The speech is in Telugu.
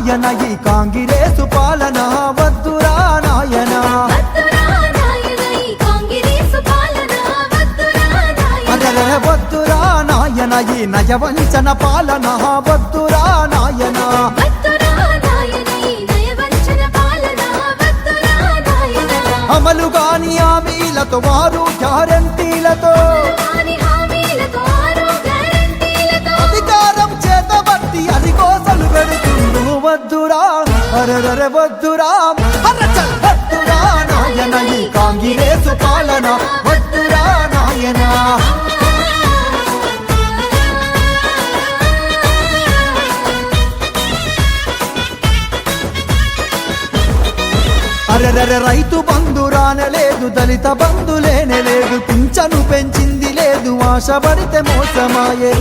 నాయన ఈ కాంగిరేసు పాలన వద్దురా నాయన. వద్దురా నాయన ఈ నయవంచన పాలన వద్దురా నాయన. అమలు కాని హామీలతో వారు గ్యారంటీలతో. వద్దురా అరరర వద్దురా అరచల్ వద్దురా నాయన ఈ కాంగిరేసు పాలన. వద్దురా నాయన. అరరర రైతు బంధు రానలేదు దళిత బంధు లేనే లేదు పింఛను పెంచింది లేదు ఆశ పడితే మోసమాయే.